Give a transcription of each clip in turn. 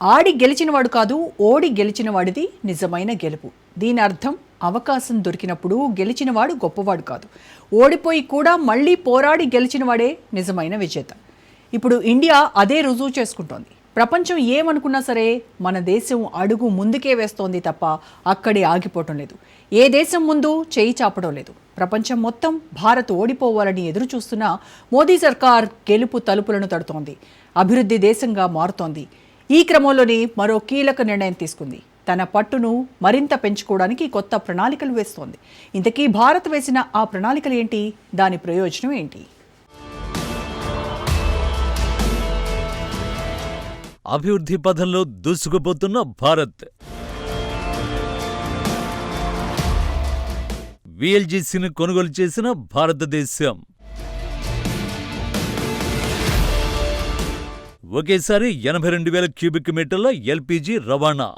ఆడి గెలిచినవాడు కాదు ఓడి గెలిచినవాడిది నిజమైన గెలుపు. దీని అర్థం అవకాశం దొరికినప్పుడు గెలిచినవాడు గొప్పవాడు కాదు. ఓడిపోయి కూడా మళ్ళీ పోరాడి గెలిచినవాడే నిజమైన విజేత. ఇప్పుడు ఇండియా అదే రుజువు చేసుకుంటోంది. ప్రపంచం ఏమనుకున్నా సరే మన దేశం అడుగు ముందుకే వేస్తోంది తప్ప అక్కడే ఆగిపోవటం లేదు. ఏ దేశం ముందు చేయి చాపడం లేదు. ప్రపంచం మొత్తం భారత్ ఓడిపోవాలని ఎదురు చూస్తున్న మోదీ సర్కార్ గెలుపు తలుపులను తడుతోంది. అభివృద్ధి దేశంగా మారుతోంది. ఈ క్రమంలోనే మరో కీలక నిర్ణయం తీసుకుంది. తన పట్టును మరింత పెంచుకోవడానికి కొత్త ప్రణాళికలు వేస్తోంది. ఇంతకీ భారత్ వేసిన ఆ ప్రణాళికలు ఏంటి? దాని ప్రయోజనం ఏంటి? అభివృద్ధి పథంలో దూసుకుపోతున్న భారత్. విఎల్జీసీని కొనుగోలు చేసిన భారతదేశం. ఒకేసారి ఎనభై రెండు వేల క్యూబిక్ మీటర్ల ఎల్పీజీ రవాణా.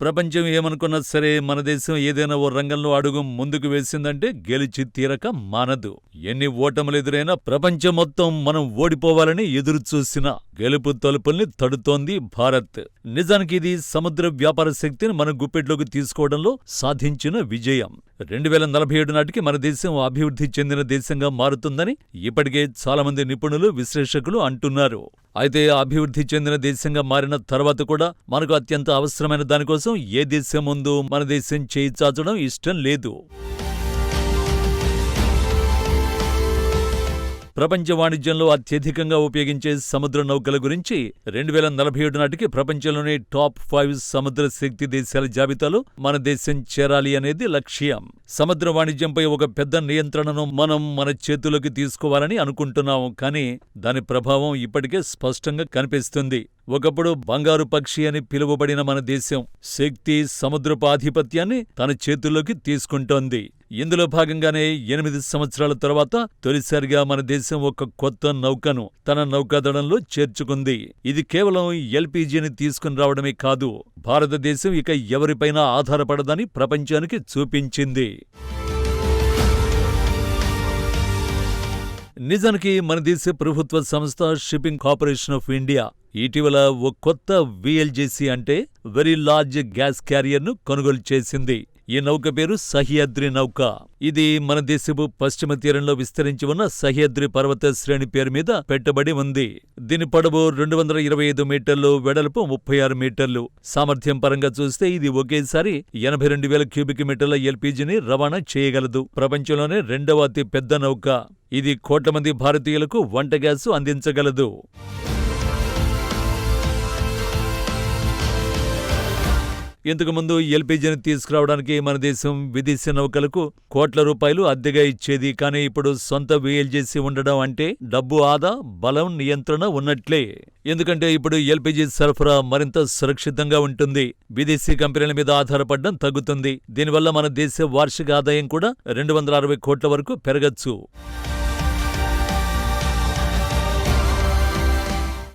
ప్రపంచం ఏమనుకున్నా సరే మన దేశం ఏదైనా ఓ రంగంలో అడుగు ముందుకు వేసిందంటే గెలిచి తీరక మానదు. ఎన్ని ఓటములు ఎదురైనా ప్రపంచం మొత్తం మనం ఓడిపోవాలని ఎదురుచూసినా గెలుపు తలుపుల్ని తడుతోంది భారత్. నిజానికి ఇది సముద్ర వ్యాపార శక్తిని మన గుప్పెట్లోకి తీసుకోవడంలో సాధించిన విజయం. రెండు వేల నలభై ఏడు నాటికి మన దేశం అభివృద్ధి చెందిన దేశంగా మారుతుందని ఇప్పటికే చాలామంది నిపుణులు విశ్లేషకులు అంటున్నారు. అయితే అభివృద్ధి చెందిన దేశంగా మారిన తర్వాత కూడా మనకు అత్యంత అవసరమైన దానికోసం ఏ దేశం ముందు మన దేశం చేయి చాచడం ఇష్టం లేదు. ప్రపంచ వాణిజ్యంలో అత్యధికంగా ఉపయోగించే సముద్ర నౌకల గురించి రెండు వేల నలభై ఏడు నాటికి ప్రపంచంలోని టాప్ ఫైవ్ సముద్ర శక్తి దేశాల జాబితాలో మన దేశం చేరాలి అనేది లక్ష్యం. సముద్ర వాణిజ్యంపై ఒక పెద్ద నియంత్రణను మనం మన చేతుల్లోకి తీసుకోవాలని అనుకుంటున్నాం కానీ దాని ప్రభావం ఇప్పటికే స్పష్టంగా కనిపిస్తుంది. ఒకప్పుడు బంగారు పక్షి అని పిలువబడిన మన దేశం శక్తి సముద్రపు ఆధిపత్యాన్ని తన చేతుల్లోకి తీసుకుంటోంది. ఇందులో భాగంగానే ఎనిమిది సంవత్సరాల తర్వాత తొలిసారిగా మన దేశం ఒక కొత్త నౌకను తన నౌకాదళంలో చేర్చుకుంది. ఇది కేవలం ఎల్పీజీని తీసుకుని రావడమే కాదు భారతదేశం ఇక ఎవరిపైనా ఆధారపడదని ప్రపంచానికి చూపించింది. నిజానికి మన దేశ ప్రభుత్వ సంస్థ షిప్పింగ్ కార్పొరేషన్ ఆఫ్ ఇండియా ఇటీవల ఓ కొత్త విఎల్జేసీ అంటే వెరీ లార్జ్ గ్యాస్ క్యారియర్ను కొనుగోలు చేసింది. ఈ నౌక పేరు సహ్యాద్రి నౌక. ఇది మన దేశపు పశ్చిమ తీరంలో విస్తరించి ఉన్న సహ్యాద్రి పర్వత శ్రేణి పేరు మీద పెట్టబడి ఉంది. దీని పొడవు రెండు వందల ఇరవై ఐదు మీటర్లు వెడల్పు ముప్పై ఆరు మీటర్లు. సామర్థ్యం పరంగా చూస్తే ఇది ఒకేసారి ఎనభై రెండు వేల క్యూబిక్ మీటర్ల ఎల్పీజీని రవాణా చేయగలదు. ప్రపంచంలోనే రెండవ అతి పెద్ద నౌక. ఇది కోట్ల మంది భారతీయులకు వంట గ్యాసు అందించగలదు. ఇంతకుముందు ఎల్పీజీని తీసుకురావడానికి మన దేశం విదేశీ నౌకలకు కోట్ల రూపాయలు అద్దెగా ఇచ్చేది కానీ ఇప్పుడు సొంత వీఎల్జేసీ ఉండడం అంటే డబ్బు ఆదా బలం నియంత్రణ ఉన్నట్లే. ఎందుకంటే ఇప్పుడు ఎల్పీజీ సరఫరా మరింత సురక్షితంగా ఉంటుంది. విదేశీ కంపెనీల మీద ఆధారపడడం తగ్గుతుంది. దీనివల్ల మన దేశ వార్షిక ఆదాయం కూడా రెండు వందల అరవై కోట్ల వరకు పెరగచ్చు.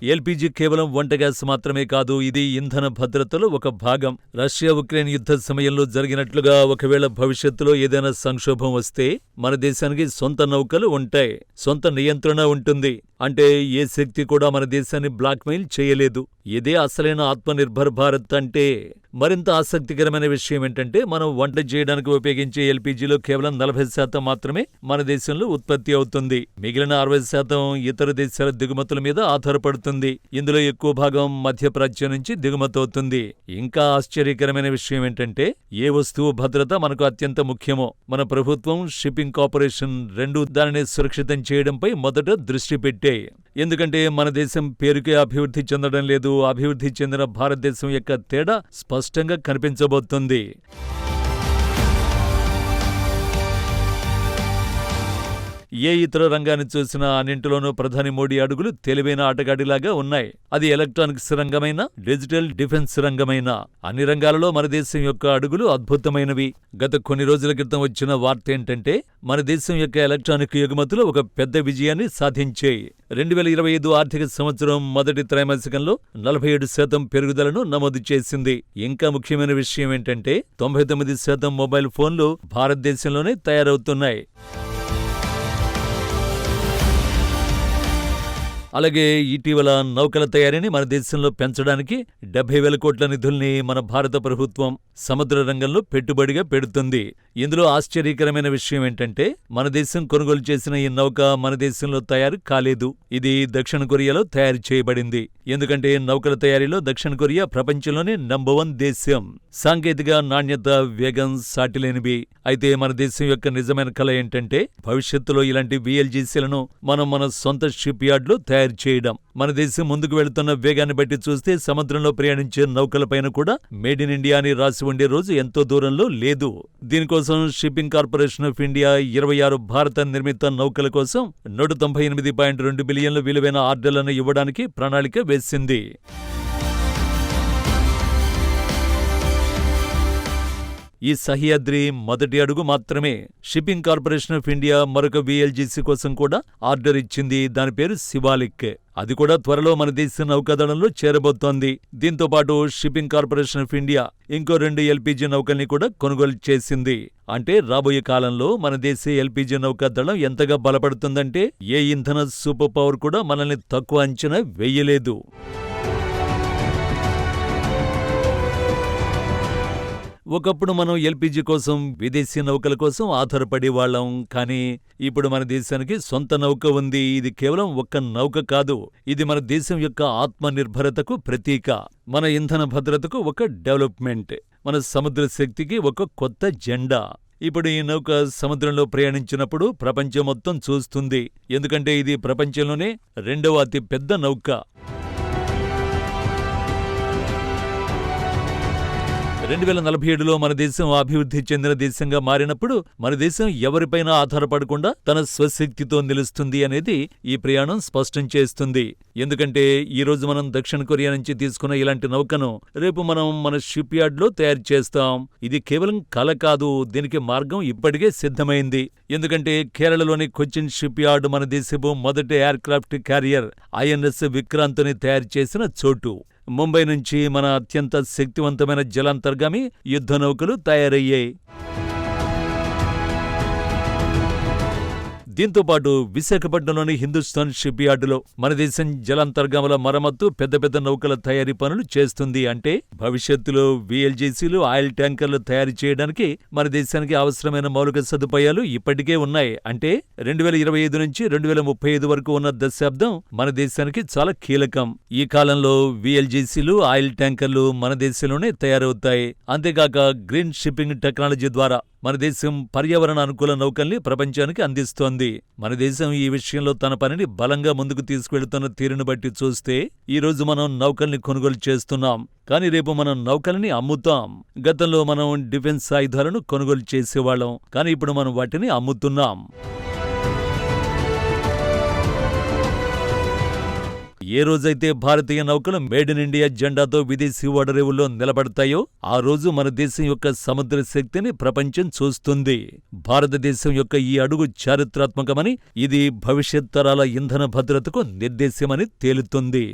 ఎల్పీజీ కేవలం వంట గ్యాస్ మాత్రమే కాదు ఇది ఇంధన భద్రతలో ఒక భాగం. రష్యా ఉక్రెయిన్ యుద్ధ సమయంలో జరిగినట్లుగా ఒకవేళ భవిష్యత్తులో ఏదైనా సంక్షోభం వస్తే మన దేశానికి సొంత నౌకలు ఉంటాయి సొంత నియంత్రణ ఉంటుంది. అంటే ఏ శక్తి కూడా మన దేశాన్ని బ్లాక్మెయిల్ చేయలేదు. ఇదే అసలైన ఆత్మనిర్భర్ భారత్ అంటే మరింత ఆసక్తికరమైన విషయం ఏంటంటే మనం వంట చేయడానికి ఉపయోగించే ఎల్పీజీలో కేవలం నలభై శాతం మాత్రమే మన దేశంలో ఉత్పత్తి అవుతుంది. మిగిలిన అరవై శాతం ఇతర దేశాల దిగుమతుల మీద ఆధారపడుతుంది. ఇందులో ఎక్కువ భాగం మధ్యప్రాచ్యం నుంచి దిగుమతవుతుంది ఇంకా ఆశ్చర్యకరమైన విషయం ఏంటంటే ఏ వస్తువు భద్రత మనకు అత్యంత ముఖ్యమో. మన ప్రభుత్వం షిప్పింగ్ కార్పొరేషన్ రెండు దానిని సురక్షితం చేయడంపై మొదట దృష్టి పెట్టాయి. ఎందుకంటే మన దేశం పేరుకే అభివృద్ధి చెందడం లేదు. అభివృద్ధి చెందిన భారతదేశం యొక్క తేడా స్పష్టంగా కనిపించబోతుంది. ఏ ఇతర రంగాన్ని చూసినా అన్నింటిలోనూ ప్రధాని మోడీ అడుగులు తెలివైన ఆటగాడిలాగా ఉన్నాయి. అది ఎలక్ట్రానిక్స్ రంగమైనా డిజిటల్ డిఫెన్స్ రంగమైనా? అన్ని రంగాలలో మన దేశం యొక్క అడుగులు అద్భుతమైనవి. గత కొన్ని రోజుల క్రితం వచ్చిన వార్త ఏంటంటే మన దేశం యొక్క ఎలక్ట్రానిక్ ఎగుమతులు ఒక పెద్ద విజయాన్ని సాధించాయి. రెండు వేల ఇరవై ఐదు ఆర్థిక సంవత్సరం మొదటి త్రైమాసికంలో నలభై ఏడు శాతం పెరుగుదలను నమోదు చేసింది. ఇంకా ముఖ్యమైన విషయం ఏంటంటే తొంభై తొమ్మిది శాతం మొబైల్ ఫోన్లు భారతదేశంలోనే తయారవుతున్నాయి. అలాగే ఇటీవల నౌకల తయారీని మన దేశంలో పెంచడానికి డెబ్బై వేల కోట్ల నిధుల్ని మన భారత ప్రభుత్వం సముద్ర రంగంలో పెట్టుబడిగా పెడుతుంది. ఇందులో ఆశ్చర్యకరమైన విషయం ఏంటంటే మన దేశం కొనుగోలు చేసిన ఈ నౌక మన దేశంలో తయారు కాలేదు. ఇది దక్షిణ కొరియాలో తయారు చేయబడింది. ఎందుకంటే నౌకల తయారీలో దక్షిణ కొరియా ప్రపంచంలోనే నంబర్ వన్ దేశం. సాంకేతిక నాణ్యత వేగం సాటిలేనివి. అయితే మన దేశం యొక్క నిజమైన కళ ఏంటంటే భవిష్యత్తులో ఇలాంటి విఎల్జీసీలను మనం మన సొంత షిప్ యార్డ్లో తయారు తయారు చేయడం. మన దేశం ముందుకు వెళుతున్న వేగాన్ని బట్టి చూస్తే సముద్రంలో ప్రయాణించే నౌకలపైన కూడా మేడ్ ఇన్ ఇండియా అని రాసి ఉండే రోజు ఎంతో దూరంలో లేదు. దీనికోసం షిప్పింగ్ కార్పొరేషన్ ఆఫ్ ఇండియా ఇరవై ఆరు భారత నిర్మిత నౌకల కోసం నూట తొంభై ఎనిమిది పాయింట్ రెండు బిలియన్ల విలువైన ఆర్డర్లను ఇవ్వడానికి ప్రణాళిక వేసింది. ఈ సహ్యాద్రి మొదటి అడుగు మాత్రమే. షిప్పింగ్ కార్పొరేషన్ ఆఫ్ ఇండియా మరొక విఎల్జీసీ కోసం కూడా ఆర్డర్ ఇచ్చింది. దాని పేరు శివాలిక్. అది కూడా త్వరలో మన దేశ నౌకాదళంలో చేరబోతోంది. దీంతో పాటు షిప్పింగ్ కార్పొరేషన్ ఆఫ్ ఇండియా ఇంకో రెండు ఎల్పీజీ నౌకల్ని కూడా కొనుగోలు చేసింది. అంటే రాబోయే కాలంలో మన దేశ ఎల్పీజీ నౌకాదళం ఎంతగా బలపడుతుందంటే ఏ ఇంధన సూపర్ పవర్ కూడా మనల్ని తక్కువ అంచనా వెయ్యలేదు ఒకప్పుడు మనం ఎల్పిజి కోసం విదేశీ నౌకల కోసం ఆధారపడే వాళ్ళం. కానీ ఇప్పుడు మన దేశానికి సొంత నౌక ఉంది. ఇది కేవలం ఒక్క నౌక కాదు. ఇది మన దేశం యొక్క ఆత్మనిర్భరతకు ప్రతీక. మన ఇంధన భద్రతకు ఒక డెవలప్మెంట్. మన సముద్ర శక్తికి ఒక కొత్త జెండా. ఇప్పుడు ఈ నౌక సముద్రంలో ప్రయాణించినప్పుడు ప్రపంచం మొత్తం చూస్తుంది. ఎందుకంటే ఇది ప్రపంచంలోనే రెండవ అతి పెద్ద నౌక. రెండు వేల నలభై ఏడులో మన దేశం అభివృద్ధి చెందిన దేశంగా మారినప్పుడు మన దేశం ఎవరిపైనా ఆధారపడకుండా తన స్వశక్తితో నిలుస్తుంది అనేది ఈ ప్రయాణం స్పష్టం చేస్తుంది. ఎందుకంటే ఈ రోజు మనం దక్షిణ కొరియా నుంచి తీసుకున్న ఇలాంటి నౌకను రేపు మనం మన షిప్ యార్డ్లో తయారు చేస్తాం. ఇది కేవలం కల కాదు దీనికి మార్గం ఇప్పటికే సిద్ధమైంది. ఎందుకంటే కేరళలోని కొచ్చిన్ షిప్ యార్డ్ మన దేశపు మొదటి ఎయిర్క్రాఫ్ట్ క్యారియర్ ఐఎన్ఎస్ విక్రాంత్ని తయారు చేసిన చోటు. ముంబై నుంచి మన అత్యంత శక్తివంతమైన జలాంతర్గామి యుద్ధ నౌకలు తయారయ్యాయి. దీంతో పాటు విశాఖపట్నంలోని హిందుస్థాన్ షిప్ యార్డులో మన దేశం జలాంతర్గాముల మరమ్మత్తు పెద్ద పెద్ద నౌకల తయారీ పనులు చేస్తుంది అంటే భవిష్యత్తులో విఎల్జీసీలు ఆయిల్ ట్యాంకర్లు తయారు చేయడానికి మన దేశానికి అవసరమైన మౌలిక సదుపాయాలు ఇప్పటికే ఉన్నాయి. అంటే రెండు వేల ఇరవై ఐదు నుంచి రెండు వేల ముప్పై ఐదు వరకు ఉన్న దశాబ్దం మన దేశానికి చాలా కీలకం. ఈ కాలంలో విఎల్జీసీలు ఆయిల్ ట్యాంకర్లు మన దేశంలోనే తయారవుతాయి. అంతేకాక గ్రీన్ షిప్పింగ్ టెక్నాలజీ ద్వారా మన దేశం పర్యావరణ అనుకూల నౌకల్ని ప్రపంచానికి అందిస్తోంది. మన దేశం ఈ విషయంలో తన పనిని బలంగా ముందుకు తీసుకెళ్తున్న తీరును బట్టి చూస్తే ఈ రోజు మనం నౌకల్ని కొనుగోలు చేస్తున్నాం. కానీ రేపు మనం నౌకల్ని అమ్ముతాం. గతంలో మనం డిఫెన్స్ ఆయుధాలను కొనుగోలు చేసేవాళ్ళం. కానీ ఇప్పుడు మనం వాటిని అమ్ముతున్నాం. ఏ రోజైతే భారతీయ నౌకలు మేడ్ ఇన్ ఇండియా జెండాతో విదేశీ ఓడరేవుల్లో నిలబడతాయో ఆ రోజు మన దేశం యొక్క సముద్ర శక్తిని ప్రపంచం చూస్తుంది. భారతదేశం యొక్క ఈ అడుగు చారిత్రాత్మకమని ఇది భవిష్యత్ తరాల ఇంధన భద్రతకు నిర్దేశమని తేలుతుంది.